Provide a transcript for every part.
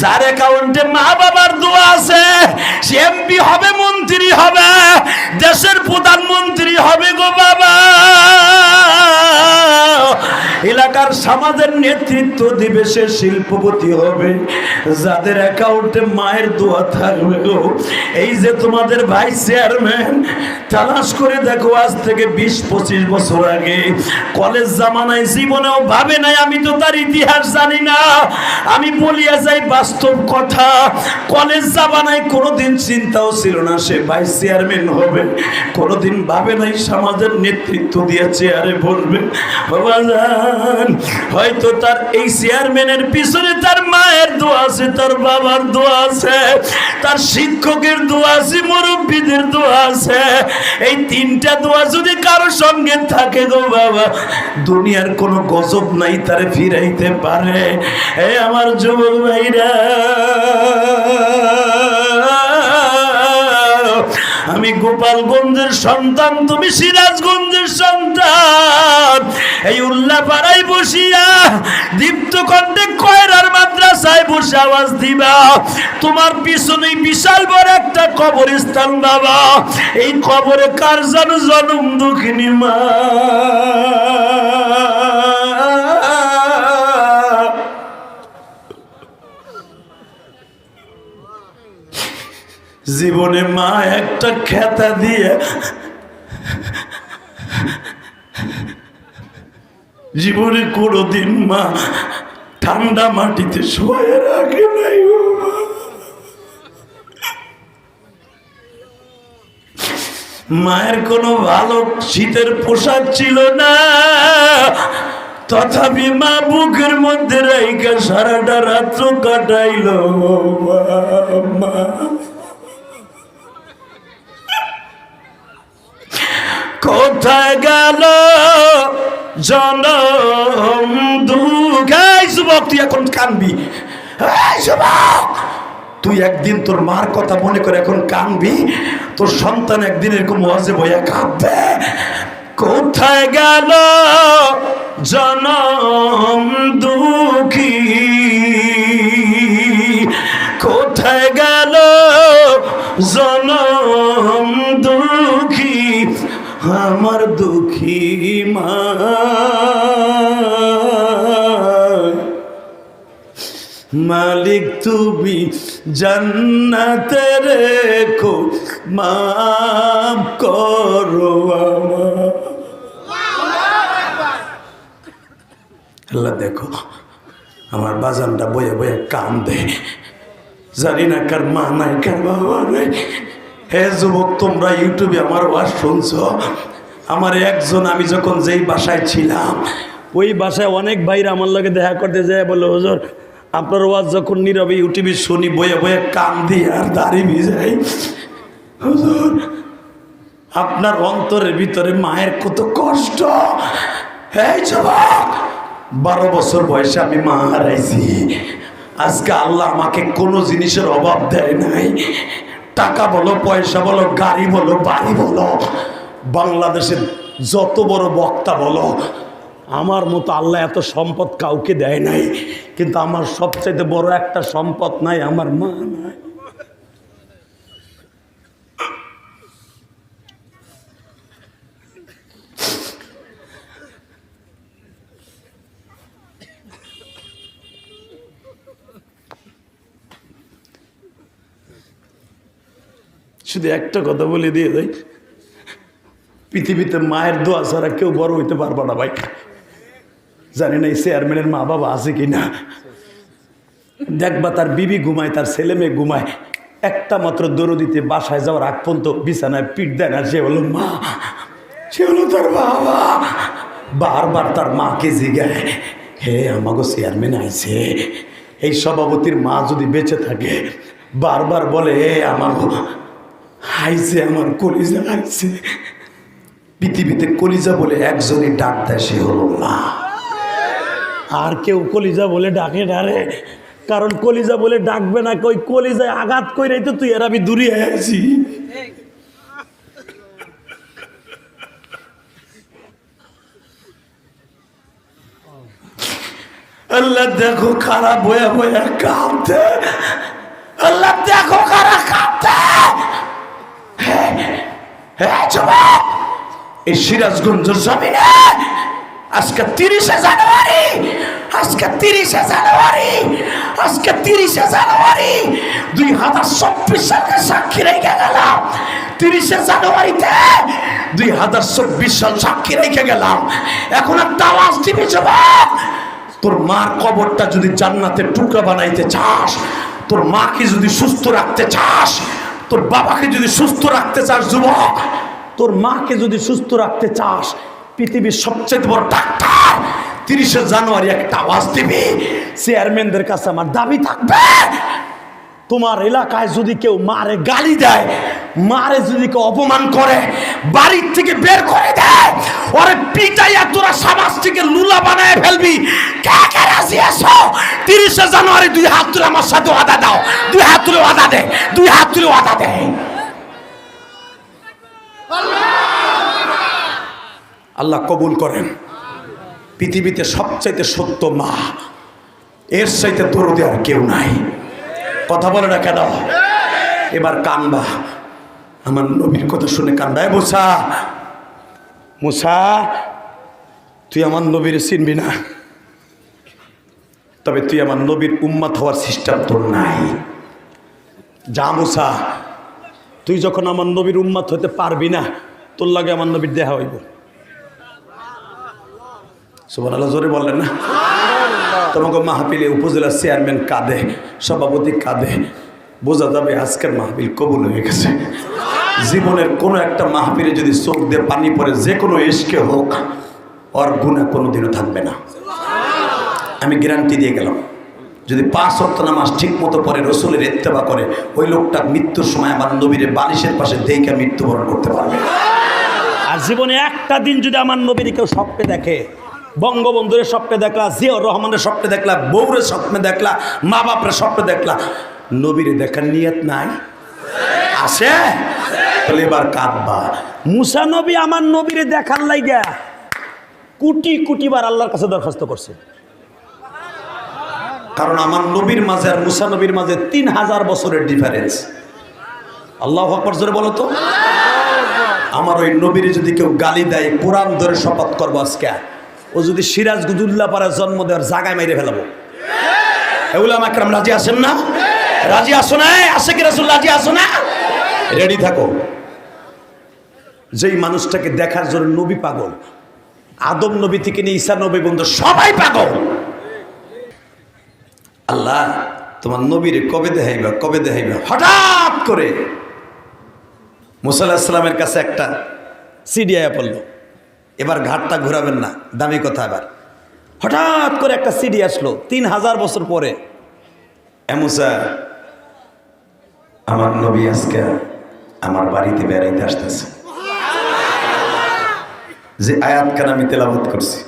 যার অ্যাকাউন্টে মা বাবার দোয়া আছে, সে এমপি হবে, মন্ত্রী হবে, দেশের প্রধানমন্ত্রী হবে গো বাবা। এলাকার সমাজের নেতৃত্ব দিবে সে শিল্পপতি হবে। যাদের অ্যাকাউন্টে মায়ের দোয়া থাকবে এই যে তোমাদের ভাই চেয়ারম্যান তালাশ করে দেখো আজ থেকে বিশ পঁচিশ বছর আগে। কলেজ জামানায় জীবনেও ভাবে নাই, আমি তো তার ইতিহাস জানি না। আমি বলিয়া যাই বাস্তব কথা, কলেজ জামানায় কোনোদিন চিন্তাও ছিল না সে ভাইস চেয়ারম্যান হবে। কোনোদিন ভাবে নাই সমাজের নেতৃত্ব দিয়ে চেয়ারে বলবে বাবা যান হয়তো তার এই চেয়ারম্যানের পিছনে তার মায়ের দোয়া আছে, তার বাবার দোয়া আছে, তার শিক্ষকের দোয়া আছে, মুরব্বীদের দোয়া আছে। এই তিনটা দোয়া যদি কারও সঙ্গে থাকে গো বাবা, দুনিয়ার কোনো গজব নাই তারে ফিরাইতে পারে। এ আমার যুবক ভাইরা, আমি গোপালগঞ্জের সন্তান, তুমি সিরাজগঞ্জের সন্তান। এই উল্লাহ পাড়ায় বসিয়া দীপ্ত কণ্ঠে কয়রার মাদ্রাসায় বসে আওয়াজ দিবা। তোমার পিছনে বিশাল বড় একটা কবরস্থান বাবা। এই কবরে কার জানো জনম দুঃখিনী মা? জীবনে মা একটা খেতা দিয়ে জীবনে কোনোদিন মা ঠান্ডা মাটিতে শোয়ে রাখে নাই মায়ের কোনো ভালো শীতের পোশাক ছিল না। তথাপি মা বুকের মধ্যে রাইকা সারাটা রাত্র কাটাইল কোথায় গেল জনম দুঃখাই যুবক, তুই এখন কানবি। যুবক, তুই একদিন তোর মার কথা মনে করে এখন কানবি। তোর সন্তান একদিন এরকম ওয়াজে বইয়া কাঁদবে। কোথায় গেল জনম দুঃখী? কোথায় গেল জনম আমার দুঃখী মা। মালিক, তুমি জান্নাতে রেখো, মাফ করো আল্লাহ দেখো, আমার বাজানটা বয়ে বয়ে কান দে জানি না কার মা নাই, কার বাবা নাই। হে যুবক, তোমরা ইউটিউবে আমার ওয়াজ শুনছ। আমার একজন, আমি যখন যেই বাসায় ছিলাম, ওই বাসায় অনেক ভাইরা আমার লগে দেখা করতে যায়, বলে, হুজুর, আপনার ওয়াজ যখন নীরবে ইউটিউবে শুনি, বয়ে বয়ে কান দিই আর দাড়ি ভিজাই। হুজুর, আপনার অন্তরের ভিতরে মায়ের কত কষ্ট। যুবক, বারো বছর বয়সে আমি মা হারাইছি। আজকে আল্লাহ আমাকে কোনো জিনিসের অভাব দেয় নাই। টাকা বলো, পয়সা বলো, গাড়ি বলো, বাড়ি বলো, বাংলাদেশের যত বড় বক্তা বলো, আমার মতো আল্লাহ এত সম্পদ কাউকে দেয় নাই, কিন্তু আমার সবচাইতে বড় একটা সম্পদ নাই, আমার মা নাই। শুধু একটা কথা বলে দিয়ে যাই। পৃথিবীতে মায়ের দোয়া ছাড়া কেউ বড় হইতে পারব না ভাই। জানি না এই চেয়ারম্যানের মা বাবা আছে কি না দেখবা তার বিবি ঘুমায়, তার ছেলে মেয়ে ঘুমায়। একটা মাত্র দরদিতে বাসায় যাওয়ার আগ পর্যন্ত বিছানায় পিঠ দেয় না, সে হলো মা। সে হলো তার বাবা। বারবার তার মাকে জিগায় হে, আমাগো চেয়ারম্যান আইছে। এই সভাপতির মা যদি বেঁচে থাকে, বারবার বলে, হে, আমাগো আইছে আমার কলিজা আইছে পৃথিবীতে কলিজা বলে একজনই ডাক দেয়, সে হলো মা। আর কেউ কলিজা বলে ডাকে ডারে কারণ কলিজা বলে ডাকবে না, কই কলিজায় আঘাত করে তো তুই, আর আমি দূরে আছি। আল্লাহ দেখো খারাপ বয়া বয়া কাঁদতে আল্লাহ দেখো খারাপ কাঁদতে এই সিরাজগঞ্জ জমিনে আজকে তিরিশে জানুয়ারি, আজকে তিরিশে জানুয়ারি, আজকে তিরিশে জানুয়ারি, দুই হাজার চব্বিশ সালকে সাক্ষী রেখে গেলাম। তিরিশে জানুয়ারিতে দুই হাজার চব্বিশ সাল সাক্ষী রেখে গেলাম। এখন একটা আওয়াজ দিবি যুবক, তোর মার কবরটা যদি জান্নাতের টুকরা বানাইতে চাস, তোর মাকে যদি সুস্থ রাখতে চাস তোর বাবাকে যদি সুস্থ রাখতে চাস, যুবক, তোর মাকে যদি সুস্থ রাখতে চাস, পৃথিবীর সবচেয়ে বড় ডাক্তার, তিরিশে জানুয়ারি একটা আওয়াজ দিবি, চেয়ারম্যানদের কাছে আমার দাবি থাকবে, তোমার এলাকায় যদি কেউ মারে গালি দেয়, মারে যদি কেউ অপমান করে, বাড়ির থেকে বের করে দেয় ওরে পিটাইয়া তোরা সমাজ থেকে লুলা বানায় ফেলবি। কে কে রাজি আছো? তিরিশে জানুয়ারি দুই হাত তুলে আমার সাথে ওয়াদা দাও। দুই হাত তুলে ওয়াদা দে, দুই হাত তুলে ওয়াদা দে। আল্লাহ কবুল করেন। পৃথিবীতে সবচাইতে সত্য মা, এর চাইতে দরদে আর কেউ নাই। কথা বলে না কেন? এবার কানবা। আমার নবীর কথা শুনে কান্দায় মুসা মুসা, তুই আমার নবীর চিনবি না। তবে তুই আমার নবীর উম্মাত হওয়ার সিস্টেম তোর নাই। যা মুসা, তুই যখন আমার নবীর উম্মাত হতে পারবি না, তোর লাগে আমার নবীর দেহা হইব। সুবান আল্লাহ জোরে বললেন না। তোমাকে মাহফিলে উপজেলা চেয়ারম্যান কাঁদে সভাপতি কাঁদে বোঝা যাবে আজকের মাহফিল কবুল হয়ে গেছে। জীবনের কোনো একটা মাহফিলে যদি চোখ দিয়ে পানি পড়ে, যে কোনো এসকে হোক, ওর গুণা কোনোদিনও থাকবে না। আমি গ্যারান্টি দিয়ে গেলাম, যদি পাঁচ অর্থ নামাজ ঠিক মতো পরে রসুলের ইত্তেবা করে, ওই লোকটা মৃত্যুর সময় আমার নবীরে বালিশের পাশে দেখে মৃত্যুবরণ করতে পারবে। আর জীবনে একটা দিন যদি আমার নবীর কেউ স্বপ্নে দেখে, বঙ্গবন্ধুরের স্বপ্নে দেখলা, জিয়াউর রহমানের স্বপ্নে দেখলা, বউরের স্বপ্নে দেখলা মা বাপের স্বপ্নে দেখলা, নবীর দেখার নিয়ত নাই। আছে? তাহলে এবার কাঁদবা। মুসা নবী আমার নবীরে দেখার লাইগা কোটি কোটি বার আল্লাহর কাছে দরখাস্ত করছে। কারণ আমার নবীর মাঝে আর মুসা নবীর মাঝে তিন হাজার বছরের ডিফারেন্স আল্লাহ আকবর জোরে বলো তো। আমার ওই নবীর যদি কেউ গালি দেয় কোরআন ধরে শপথ করব আজকে। ও যদি সিরাজ গুদুল্লাহ পারে জন্ম দেওয়ার জায়গায় মেরে ফেলাবো। এগুলো আমাকে রাজি আসেন না? রাজি আসো না আসে কি রাজি আসো না? রেডি থাকো। যেই মানুষটাকে দেখার জন্য নবী পাগল, আদম নবী থেকে নিয়ে ঈসা নবী বন্ধু সবাই পাগল। আল্লাহ, তোমার নবীরে কবে দেখাইবা কবে দেখাইবা? হঠাৎ করে। মুসাল্লাহ ইসলামের কাছে একটা সিডি আয়া পড়ল। এবার ঘাটটা ঘোরাবেন না, দামি কথা এবার। হঠাৎ করে একটা সিডি আসলো, তিন হাজার বছর পরে। এমুসা আমার নবী আজকে আমার বাড়িতে বেড়াইতে আসতেছে যে আয়াত কান আমি তেলাবত করছি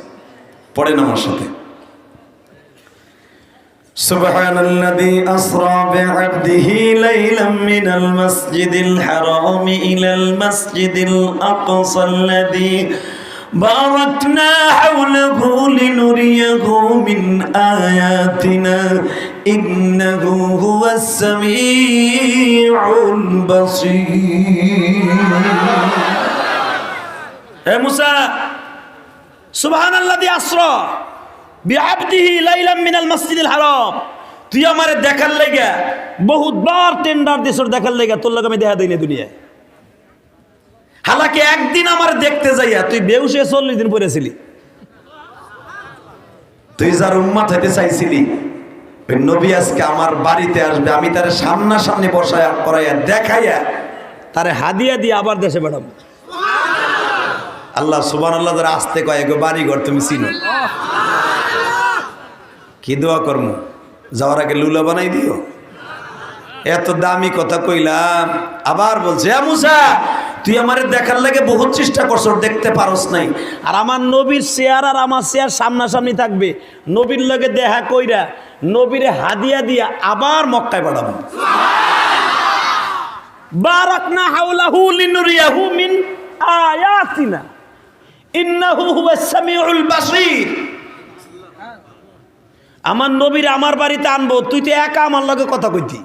পড়েন আমার সাথে سبحان الذي أسرى بعبده ليلا من المسجد الحرام إلى المسجد الأقصى الذي باركنا حوله لنريه من آياتنا إنه هو السميع البصير হে মুসা সুবহানাল্লাযী আসরা বিআবদিহি লাইলাম মিনাল মাসজিদিল হারাম তুই আমারে দেখার লাগা বহুতবার টেন্ডার দেশর দেখার লাগা তোর লাগে আমি দেখা দেই না দুনিয়ায় হালাকি একদিন আমার দেখতে যাইয়া তুই বেউসে চল্লিশ দিন পরেছিলি তুই যার উম্মাত হইতে চাইছিলি ওই নবী আজকে আমার বাড়িতে আসবে, আমি তার সামনাসামনি বসায়া করাইয়া দেখাইয়া তারে হাদিয়া দিয়ে আবার দেশে পাঠাবো। আল্লাহ সুবান আল্লাহ যারা আসতে কয়, এগো বাড়ি ঘর তুমি চিনো? কি দোয়া কর্ম? যাওয়ার আগে লুলা বানাই দিও। এত দামি কথা কইলাম, আবার বলছে, "এ মুসা তুই আমার দেখার লাগে বহুত চেষ্টা করছ দেখতে পারস নাই। আর আমার নবীর চেয়ার আর আমার চেয়ার সামনাসামনি থাকবে। নবীর লগে দেখা কইরা নবীরে হাদিয়া দিয়া আবার মক্কায় পাঠাবো। বারাকনা হাওলাহু লিনুরিয়াহু মিন আয়াতিনা। ইন্নাহু হুয়াস সামিউল বাসীর আমার নবীর আমার বাড়িতে আনব, তুই তো একা আমার লগে কথা কইতি।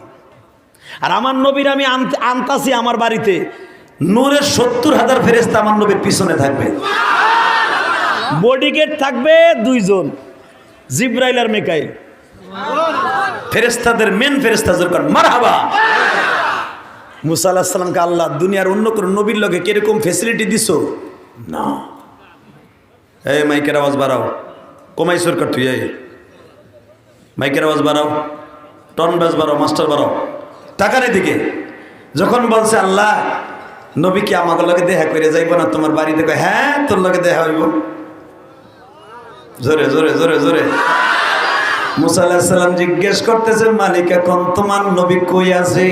আর আমার নবীর আমি আনতে আনতাছি আমার বাড়িতে। নূরের সত্তর হাজার ফেরেস্তা আমার নবীর পিছনে থাকবে। বডিগেট থাকবে দুইজন জিব্রাইল আর মেকাইল। ফেরেস্তাদের মেন ফেরেস্তা জোরকার মারহাবা। মুসা আলাহিসাল্লামকে আল্লাহ দুনিয়ার অন্য কোনো নবীর লগে কীরকম ফেসিলিটি দিছো? না। এই মাইকের আওয়াজ বাড়াও। কমাই সরকার তুই এই। মাইকের আওয়াজ বাড়াও। টন ব্যাস বাড়াও মাস্টার বাড়াও। টাকার দিকে যখন বলছে আল্লাহ নবী কি আমাকে লগে দেখা করে যাইব না? তোমার বাড়িতে হ্যাঁ তোর লগে দেখা হইব। জোরে জোরে জোরে জোরে। মুসা আলাহিসাল্লাম জিজ্ঞেস করতেছে মালিক এখন তোমার নবী কই আছে?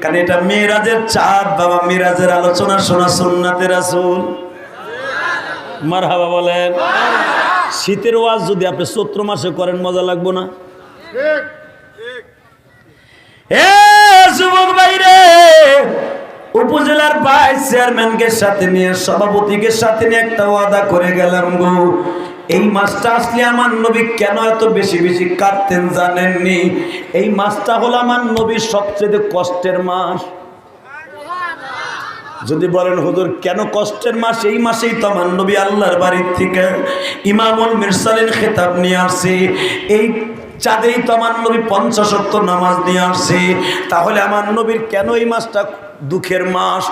কারণ এটা মেয়েরাজের চাঁদ বাবা মেয়েরাজের আলোচনা শোনা সুন্নাতের আসুন মার হাবা বলেন। শীতের ওয়াজ যদি আপনি চৈত্র মাসে করেন মজা লাগবো না? এ যুবক ভাইরে উপজেলার ভাইস চেয়ারম্যানকে সাথে নিয়ে, সভাপতিকে সাথে নিয়ে একটা ওয়াদা করে গেলাম গো। এই মাছটা আসলে আমার নবী কেন এত বেশি বেশি কাটতেন জানেননি? এই মাসটা হলো আমার নবীর সবচেয়ে কষ্টের মাস যদি বলেন, হুজুর, কেন কষ্টের মাস এই মাসেই তো আমার নবী আল্লাহর বাড়ির থেকে ইমামুল মিরসালিন খেতাব নিয়ে আসছে। এই চাঁদেই তো আমার নবী পঞ্চাশত্ব নামাজ নিয়ে আসছে। তাহলে আমার নবীর কেন এই মাসটা দুঃখের মাস।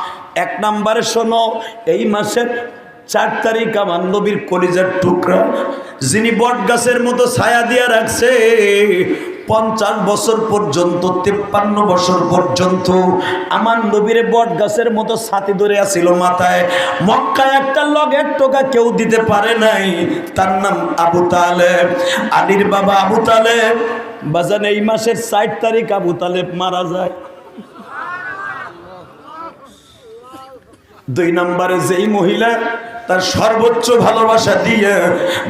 এক নম্বরে শোনো, এই মাসের চার তারিখ আমার নবীর কলিজার টুকরা। যিনি বট গাছের মতো ছায়া দিয়া রাখছে, পঞ্চাশ বছর পর্যন্ত, তেপ্পান্ন বছর পর্যন্ত আমার নবীরে বট গাছের মতো ছাতি ধরে আসিল মাথায়। মক্কায় একটা লগের টোকা কেউ দিতে পারে নাই, তার নাম আবু তালেব। আলীর বাবা আবু তালেব। বাজান, এই মাসের ষাট তারিখ আবু তালেব মারা যায়। দুই নম্বরে যেই মহিলা তার সর্বোচ্চ ভালোবাসা দিয়ে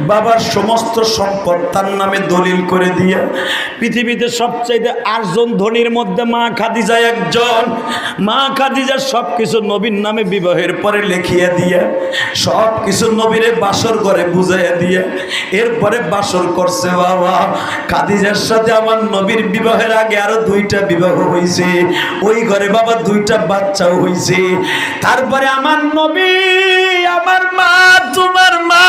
বাবার সমস্ত সম্পদ তার নামে দলিল করে দিয়ে পৃথিবীতে সবচাইতে আটজন ধনীর মধ্যে মা খাদিজা একজন। মা খাদিজা সব কিছু নবীর নামে বিবাহের পরে লিখিয়ে দিয়ে সব কিছু নবীরে বাসর করে বুঝাইয়া দিয়ে, এরপরে বাসর করছে, বাবা, খাদিজার সাথে আমার নবীর বিবাহের আগে আরও দুইটা বিবাহ হয়েছে ওই ঘরে বাবা দুইটা বাচ্চাও হয়েছে তারপরে আমার নবী আমার মা, তোমার মা।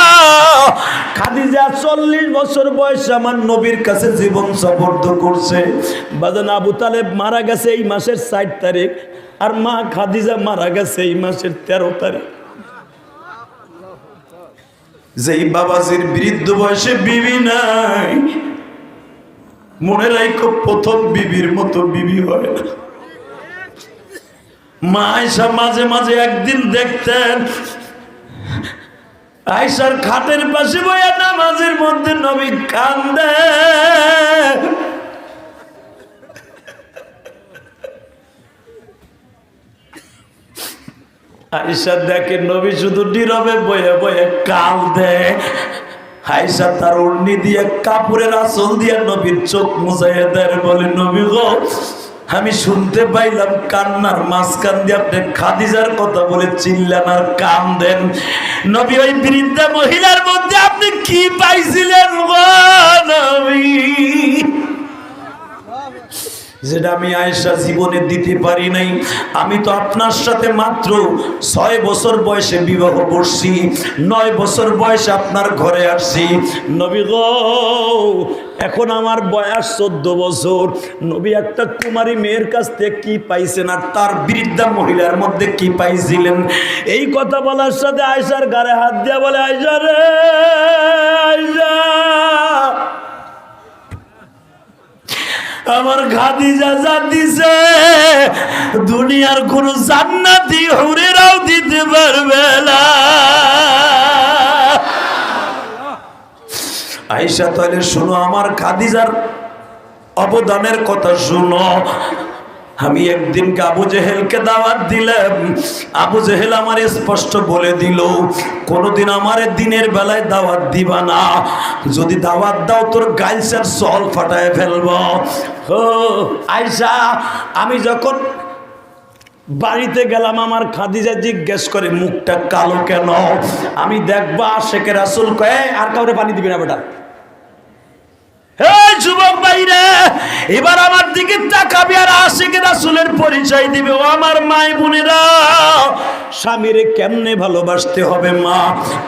খাদিজা চল্লিশ বছর বয়সে আমার নবীর কাছে জীবন সফর্দ করছে। বাজান আবু তালেব মারা গেছে এই মাসের ষাট তারিখ, আর মা খাদিজা মারা গেছে এই মাসের তেরো তারিখ। যেই বাবাজির বৃদ্ধ বয়সে বিবি নাই, মনে রাখো প্রথম বিবির মতো বিবি হয় না। মা মাঝে মাঝে একদিন দেখতেন আয়সার খাটের পাশে বইয়া নামাজের মধ্যে নবী কান্দে। আয়সা দেখে নবী শুধু নীরবে বয়ে বয়ে কান্দে। আয়সা তার উর্নি দিয়ে কাপড়ের আসল দিয়ে নবীর চোখ মুজাইয়া দেয়, বলে, নবী গো আমি শুনতে পাইলাম কান্নার মাঝখান দিয়ে আপনি খাদিজার কথা বলে চিল্লান আর কান দেন নবী, ওই বৃদ্ধা মহিলার মধ্যে আপনি কি পাইছিলেন যেটা আমি আয়েশা জীবনে দিতে পারি নাই। আমি তো আপনার সাথে মাত্র ছয় বছর বয়সে বিবাহ করছি, নয় বছর বয়সে আপনার ঘরে আসছি। নবী গো এখন আমার বয়স চোদ্দ বছর। নবী একটা কুমারী মেয়ের কাছ থেকে কি পাইছেন আর তার বৃদ্ধা মহিলার মধ্যে কি পাইছিলেন? এই কথা বলার সাথে আয়সার গায়ে হাত দিয়া বলে আয়সা রে আয়সা আমার খাদিজা যা দিছে। দুনিয়ার কোন জান্নাতি হুরেরাও দিতে পারবে না। আইসা তাহলে শুনো, আমার খাদিজার অবদানের কথা শুনো। আমি একদিনকে আবু জেহেলকে দাওয়াত দিলাম। আবু জেহেল আমার স্পষ্ট বলে দিল, কোনোদিন আমার দিনের বেলায় দাওয়াত দিবা না। যদি দাওয়াত দাও, তোর গাইলসের সল ফাটায় ফেলব। ও আয়সা আমি যখন বাড়িতে গেলাম, আমার খাদিজা জিজ্ঞেস করে, মুখটা কালো কেন? আমি দেখবা শেখের আসল কয়ে আর কাউরে পানি দিবি না বেটা। যুবক ভাইরা, এবার আমার দিকে তাকাবি আর আশিক রাসুলের পরিচয় দিবে। ও আমার মাই বোনেরা, স্বামীরে কেমনে ভালোবাসতে হবে মা?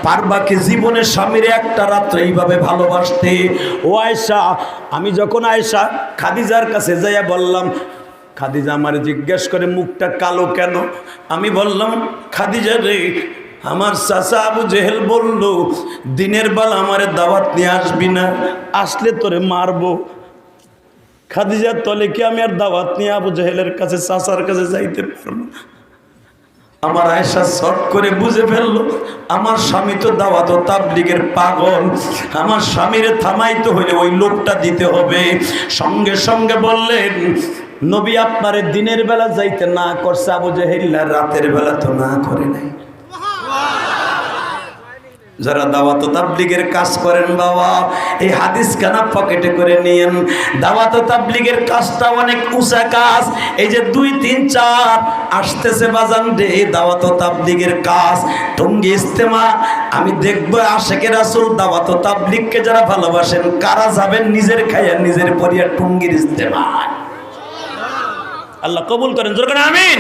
পারবাকে জীবনে স্বামীরে একটা রাত্রে এইভাবে ভালোবাসতে? ও আয়সা আমি যখন আয়সা খাদিজার কাছে যাইয়া বললাম, খাদিজা আমার জিজ্ঞেস করে, মুখটা কালো কেন? আমি বললাম, খাদিজা রে আমার চাচা আবু জেহেল বলল, দিনের বেলা আমার দাওয়াত নিয়ে আসবি না, আসলে তোরে মারবো। খাদিজার তলে কি আমি আর দাওয়াত নিয়ে আবু জেহেলের কাছে, চাচার কাছে যাইতে পারব আমার আয়সা শর্ট করে বুঝে ফেলল, আমার স্বামী তো দাওয়াত তাবলিগের পাগল। আমার স্বামীর থামাইতে হইলে ওই লোকটা দিতে হবে। সঙ্গে সঙ্গে বললেন, নবী আপনারে দিনের বেলা যাইতে না করছে, আবু জেহেল্লা রাতের বেলা তো না করে নাই। যারা দাওয়াত তাবলিগের কাজ করেন বাবা, এই হাদিস কানা পকেটে করে নিয়েন। দাওয়াত তাবলিগের কাজটা অনেক উঁচা কাজ। এই যে দুই, তিন, চার আসতেছে বাজান রে দাওয়াত তাবলিগের কাজ। টঙ্গি ইস্তেমা আমি দেখব আশেকে রাসুল দাওয়াত তাবলিগকে যারা ভালোবাসেন, কারা যাবেন নিজের খাইয়া নিজের পরিবার টঙ্গির ইস্তেমা আল্লাহ কবুল করেন, জোর করে আমিন।